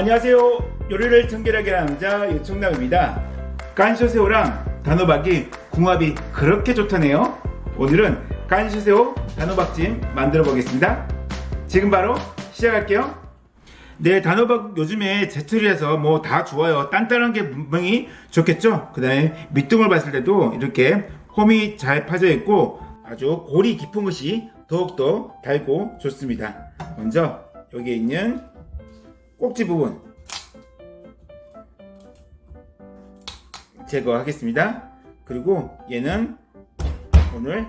안녕하세요. 요리를 청결하게 남자 유청남입니다. 깐쇼새우랑 단호박이 궁합이 그렇게 좋다네요. 오늘은 깐쇼새우 단호박찜 만들어 보겠습니다. 지금 바로 시작할게요. 네, 단호박 요즘에 제철이라서 뭐 다 좋아요. 단단한 게 분명히 좋겠죠? 그 다음에 밑둥을 봤을 때도 이렇게 홈이 잘 파져 있고 아주 골이 깊은 것이 더욱더 달고 좋습니다. 먼저 여기에 있는 꼭지 부분 제거하겠습니다. 그리고 얘는 오늘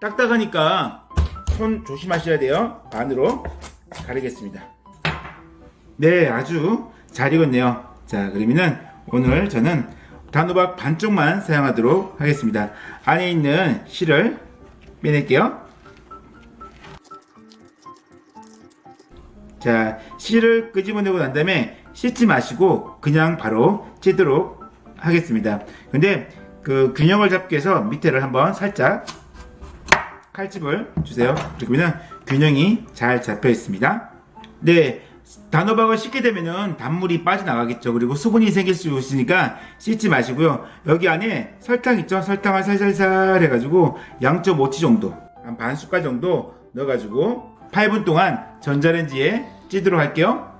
딱딱하니까 손 조심하셔야 돼요. 반으로 가르겠습니다. 네, 아주 잘 익었네요. 자, 그러면은 오늘 저는 단호박 반쪽만 사용하도록 하겠습니다. 안에 있는 실을 빼낼게요. 자, 실을 끄집어내고 난 다음에 씻지 마시고 그냥 바로 찌도록 하겠습니다. 근데 그 균형을 잡기 위해서 밑에를 한번 살짝 칼집을 주세요. 그러면 균형이 잘 잡혀 있습니다. 네, 단호박을 씻게 되면은 단물이 빠져나가겠죠. 그리고 수분이 생길 수 있으니까 씻지 마시고요. 여기 안에 설탕 있죠? 설탕을 살살살 해가지고 0.5티 정도, 한 반 숟갈 정도 넣어가지고 8분 동안 전자레인지에 찌도록 할게요.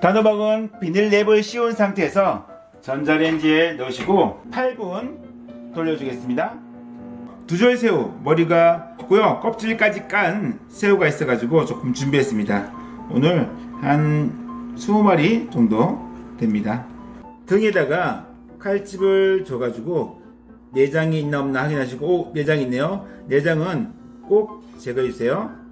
단호박은 비닐랩을 씌운 상태에서 전자레인지에 넣으시고 8분 돌려주겠습니다. 두절 새우 머리가 없고요. 껍질까지 깐 새우가 있어가지고 조금 준비했습니다. 오늘 한 20마리 정도 됩니다. 등에다가 칼집을 줘가지고 내장이 있나 없나 확인하시고 오 내장 있네요. 내장은 꼭 제거해주세요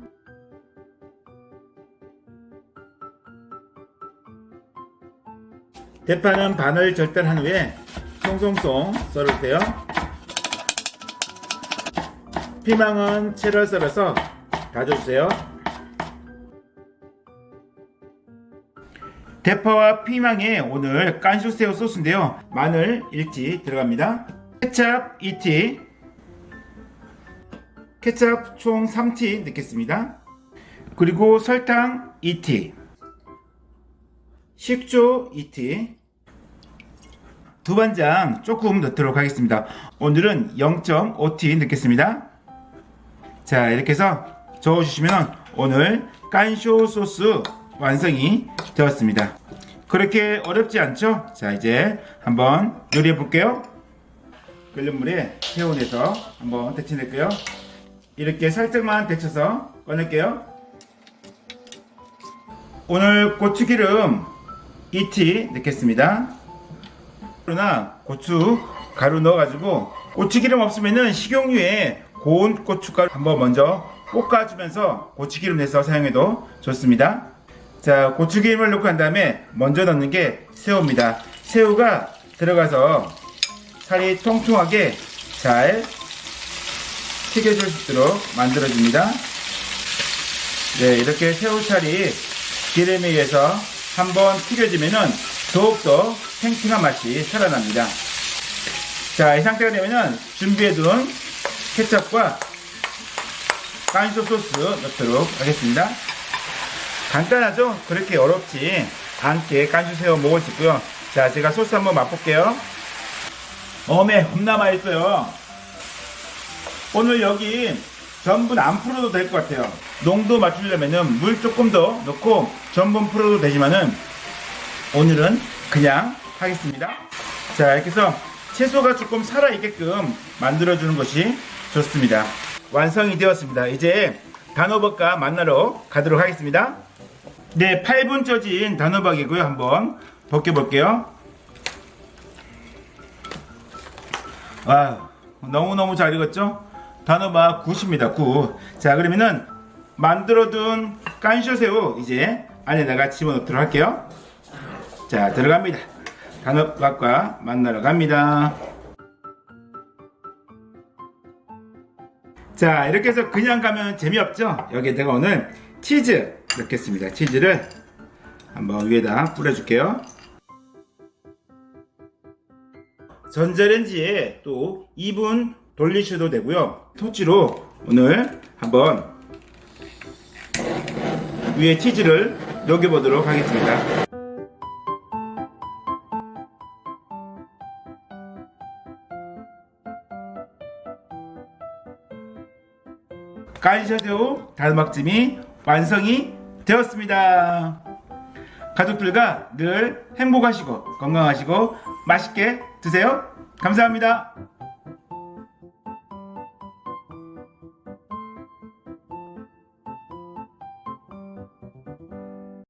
대파는 반을 절단한 후에 송송송 썰으세요 피망은 채를 썰어서 다져주세요. 대파와 피망에 오늘 깐쇼새우 소스인데요. 마늘 1티 들어갑니다. 케찹 2티, 케찹 총 3티 넣겠습니다. 그리고 설탕 2티, 식초 2티, 두반장 조금 넣도록 하겠습니다. 오늘은 0.5티 넣겠습니다. 자 이렇게 해서 저어주시면 오늘 깐쇼 소스 완성이 되었습니다. 그렇게 어렵지 않죠? 자 이제 한번 요리해 볼게요. 끓는 물에 새우내서 한번 데쳐낼게요. 이렇게 살짝만 데쳐서 꺼낼게요. 오늘 고추기름 2티 넣겠습니다 그러나 고추 가루 넣어가지고 고추기름 없으면은 식용유에 고운 고춧가루 한번 먼저 볶아주면서 고추기름 내서 사용해도 좋습니다. 자, 고추기름을 넣고 한 다음에 먼저 넣는 게 새우입니다. 새우가 들어가서 살이 통통하게 잘 튀겨줄 수 있도록 만들어줍니다. 네, 이렇게 새우살이 기름에 의해서 한번 튀겨지면은 더욱더 탱탱한 맛이 살아납니다. 자, 이 상태가 되면은 준비해둔 케첩과 깐쇼 소스 넣도록 하겠습니다. 간단하죠? 그렇게 어렵지 않게 먹을 수 있고요. 자, 제가 소스 한번 맛볼게요. 어메, 겁나 맛있어요. 오늘 여기 전분 안 풀어도 될 것 같아요. 농도 맞추려면은 물 조금 더 넣고 전분 풀어도 되지만은 오늘은 그냥 하겠습니다. 자, 이렇게 해서 채소가 조금 살아있게끔 만들어주는 것이 좋습니다. 완성이 되었습니다. 이제 단호박과 만나러 가도록 하겠습니다. 네, 8분 쪄진 단호박이고요. 한번 벗겨볼게요. 와, 너무너무 잘 익었죠? 단호박 굿입니다. 굿. 자, 그러면은 만들어둔 깐쇼새우 이제 안에다가 집어넣도록 할게요. 자, 들어갑니다. 단호박과 만나러 갑니다. 자 이렇게 해서 그냥 가면 재미없죠 여기에 제가 오늘 치즈 넣겠습니다 치즈를 한번 위에다 뿌려줄게요 전자레인지에 또 2분 돌리셔도 되고요. 토치로 오늘 한번 위에 치즈를 녹여보도록 하겠습니다. 까이셔새우 달막찜이 완성이 되었습니다. 가족들과 늘 행복하시고 건강하시고 맛있게 드세요. 감사합니다.